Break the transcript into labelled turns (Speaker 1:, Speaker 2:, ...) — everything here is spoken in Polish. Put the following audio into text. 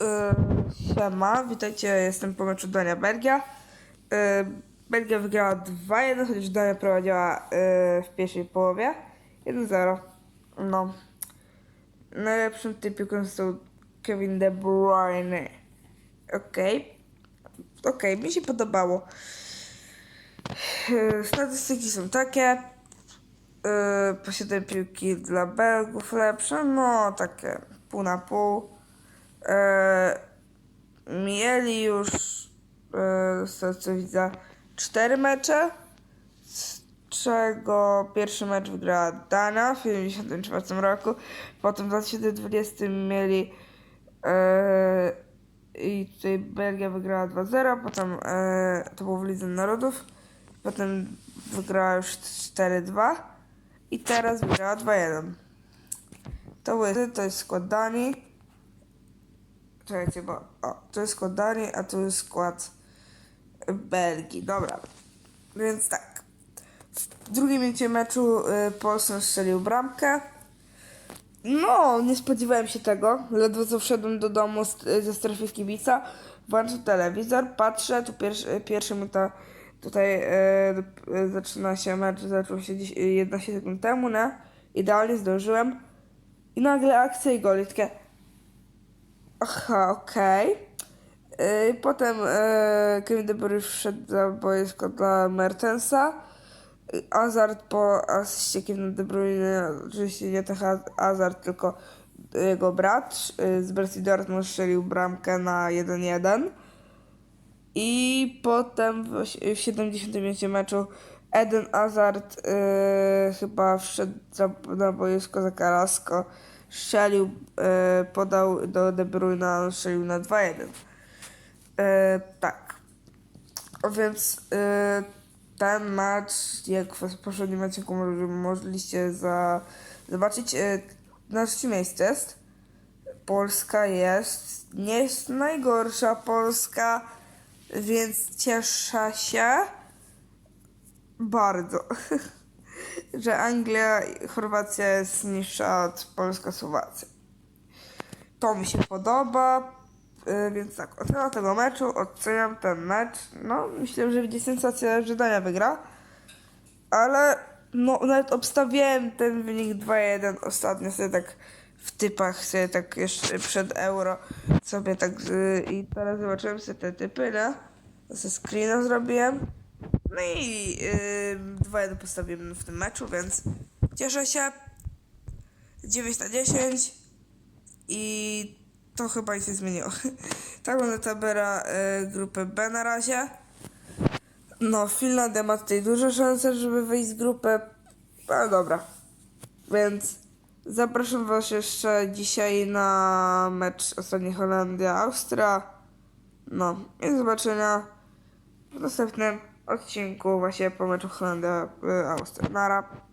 Speaker 1: Yy, siema, witajcie, jestem po meczu Dania Belgia. Yy, Belgia wygrała 2-1, chociaż Dania prowadziła yy, w pierwszej połowie. 1-0. No. Najlepszym piłką został Kevin De Bruyne. Okej. Okej, mi się podobało. Yy, statystyki są takie. Yy, posiadanie piłki dla Belgów lepsze, no takie pół na pół. E, mieli już, e, co widzę, cztery mecze, z czego pierwszy mecz wygrała Dana w 1974 roku, potem w 2020 mieli e, i tutaj Belgia wygrała 2-0, potem e, to było w Lidze Narodów, potem wygrała już 4-2 i teraz wygrała 2-1. To, to jest skład Danii. Czekajcie, bo o, to jest skład Danii, a tu jest skład Belgii. Dobra. Więc tak. W drugim minucie meczu y, Polsce strzelił bramkę. No, nie spodziewałem się tego. Ledwo co wszedłem do domu z, ze strefy kibica, włączam telewizor, patrzę, tu pierwszy, pierwszy minuta tutaj e, e, zaczyna się mecz, zaczął się dziś, 11 sekund temu, nie? Idealnie zdążyłem. I nagle akcja i gol. Aha, okej. Yy, Potem yy, Kevin De Bruyne wszedł za boisko dla Mertensa. Yy, Hazard po asyście Kevin De Bruyne, oczywiście nie ten Ha- Hazard, tylko jego brat yy, z Borussia Dortmund strzelił bramkę na 1-1. I potem w, oś- w 70 minucie meczu Eden Hazard yy, chyba wszedł za, na boisko za Carrasco, strzelił, yy, podał do De Bruyne, on strzelił na 2-1. Yy, tak. A Więc yy, ten mecz, jak w poprzednim odcinku mogliście za, zobaczyć, yy, na trzecim miejscu jest. Polska jest, nie jest najgorsza Polska, więc cieszę się bardzo, że Anglia i Chorwacja jest niższa od Polska-Słowacja. To mi się podoba, yy, więc tak, ocena tego meczu, oceniam ten mecz, no myślę, że będzie sensacja, że Dania wygra, ale no nawet obstawiałem ten wynik 2-1 ostatnio sobie tak w typach sobie tak jeszcze przed euro sobie tak z, i teraz zobaczyłem sobie te typy? To sobie screena zrobiłem. No i yy, 2-1 postawiłem w tym meczu, więc cieszę się. 9 na 10 i to chyba nic nie zmieniło. tak będę tabera y, grupy B na razie. No, Finlandia ma tutaj duże szanse, żeby wyjść z grupy. Ale dobra. Więc zapraszam Was jeszcze dzisiaj na mecz ostatni Holandia-Austria. No, i do zobaczenia w następnym odcinku właśnie po meczu Holandia-Austria. Nara.